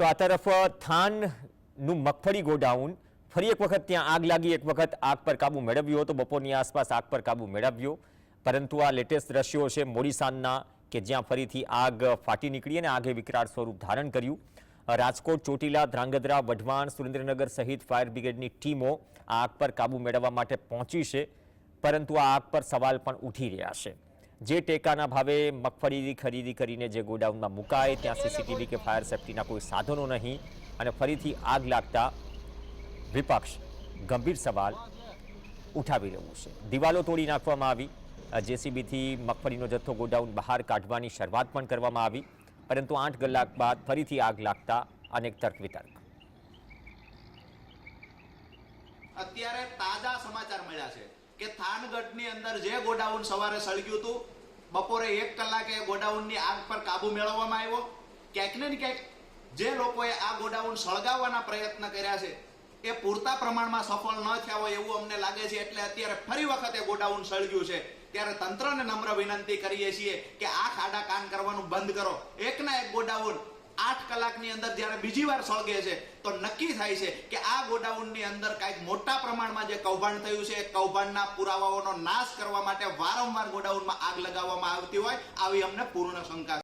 તો આ તરફ થાનનું મગફળી ગોડાઉન, ફરી એક વખત ત્યાં આગ લાગી, એક વખત આગ પર કાબુ મેળવ્યો હતો, બપોરની આસપાસ આગ પર કાબુ મેળવ્યો. પરંતુ આ લેટેસ્ટ દ્રશ્યો છે મોડી સાંજના કે જ્યાં ફરીથી આગ ફાટી નીકળી અને આગે વિકરાળ સ્વરૂપ ધારણ કર્યું. રાજકોટ, ચોટીલા, ધ્રાંગધ્રા, વઢવાણ, સુરેન્દ્રનગર સહિત ફાયર બ્રિગેડની ટીમો આગ પર કાબુ મેળવવા માટે પહોંચી છે. પરંતુ આ આગ પર સવાલ પણ ઉઠી રહ્યા છે. જે ટેકાના ભાવે મગફળી ખરીદી કરીને જે ગોડાઉનમાં મુકાય, ત્યાં સીસીટીવી કે ફાયર સેફટીના કોઈ સાધનો નહીં અને ફરીથી આગ લાગતા વિપક્ષ ગંભીર સવાલ ઉઠાવી રહ્યું છે. દિવાલો તોડી નાખવામાં આવી. જેસીબીથી મગફળીનો જથ્થો ગોડાઉન બહાર કાઢવાની શરૂઆત પણ કરવામાં આવી. પરંતુ આઠ કલાક બાદ ફરીથી આગ લાગતા અનેક તર્ક વિતર્ક. અત્યારે તાજા સમાચાર મળ્યા છે કે થાનગઢની અંદર જે ગોડાઉન સવારે સળગ્યું હતું બપોરે એક કલાકે ગોડાઉનની આગ પર કાબુ મેળવવામાં આવ્યો. ક્યાંક ને ક્યાંક જે લોકોએ આ ગોડાઉન સળગાવવાના પ્રયત્ન કર્યા છે, એ પૂરતા પ્રમાણમાં સફળ ન થયા હોય એવું અમને લાગે છે, એટલે અત્યારે ફરી વખતે ગોડાઉન સળગ્યું છે. ત્યારે તંત્રને નમ્ર વિનંતી કરીએ છીએ કે આ ખાડા કાન કરવાનું બંધ કરો. એકના એક ગોડાઉન આઠ કલાકની અંદર જ્યારે બીજી વાર સળગે છે, તો નક્કી થાય છે કે આ ગોડાઉનની અંદર કાંઈક મોટા પ્રમાણમાં જે કૌભાંડ થયું છે કૌભાંડના પુરાવાઓનો નાશ કરવા માટે વારંવાર ગોડાઉનમાં આગ લગાવવામાં આવતી હોય, આવી અમને પૂર્ણ શંકા